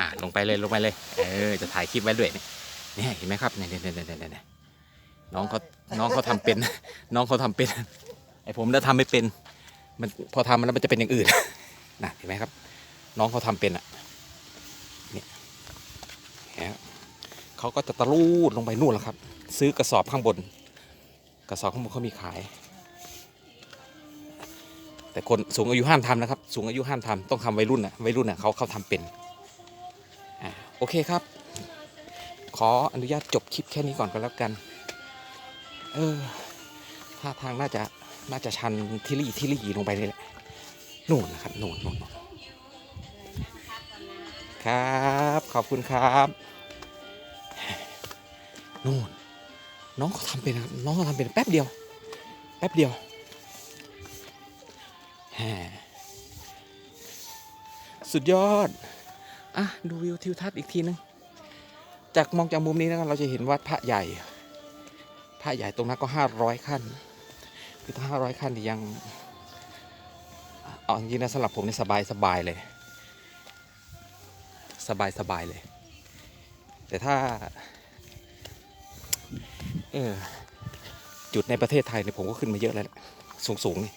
อ่าลงไปเลยลงไปเลย เออจะถ่ายคลิปไว้ด้วยเนี่ยเนี่ยเห็นไหมครับเนี่ยเนี่ยเนี่ยเนี่ยเนี่ยน้องเขาน้องเขาทำเป็น น้องเขาทำเป็นไอผมน่ะทำไม่เป็น มันพอทำมันแล้วมันจะเป็นอย่างอื่นนะเห็นไหมครับ น้องเขาทำเป็นอะเนี่ยเนไหมครับเขาก็จะตะลูดลงไปนู่นแหละครับ ซื้อกระสอบข้างบน กระสอบข้างบนเขามีขาย แต่คนสูงอายุห้ามทำนะครับ สูงอายุห้ามทำต้องทำวัยรุ่นนะวัยรุ่นน่ะเขาเขาทำเป็น โอเคครับ ขออนุญาตจบคลิปแค่นี้ก่อนก็แล้วกัน เออท่าทางน่าจะน่าจะชันทิลี่ทิลี่ลงไปนี่แหละนู่นนะครับนู่นนู่นครับ ขอบคุณครับนู่นน้องเขาทำเป็นนะครับน้องเขาทำเป็นแป๊บเดียว แป๊บเดียวแหมสุดยอด อะดูวิวทิวทัศน์อีกทีนึง จากมองจากมุมนี้นะครับเราจะเห็นวัดพระใหญ่ พระใหญ่ตรงนั้นก็ห้าร้อยขั้น คือถ้าห้าร้อยขั้นนี่ยังเอาจริงนะสำหรับผมนี่สบายสบายเลย สบายสบายเลย แต่ถ้าเออจุดในประเทศไทยเนี่ยผมก็ขึ้นมาเยอะแล้ว สูงๆนี่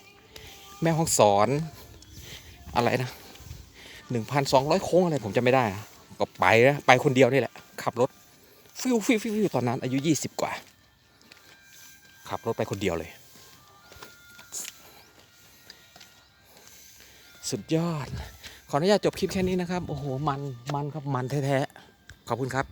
แม่ห้องสอนอะไรนะ หนึ่งพันสองร้อยโค้งอะไรผมจะไม่ได้ ก็ไปนะไปคนเดียวนี่แหละ ขับรถฟิวฟิวฟิวฟิวตอนนั้นอายุยี่สิบกว่า ขับรถไปคนเดียวเลย สุดยอด ขออนุญาตจบคลิปแค่นี้นะครับ โอ้โห มัน มันครับ มันแท้ๆ ขอบคุณครับ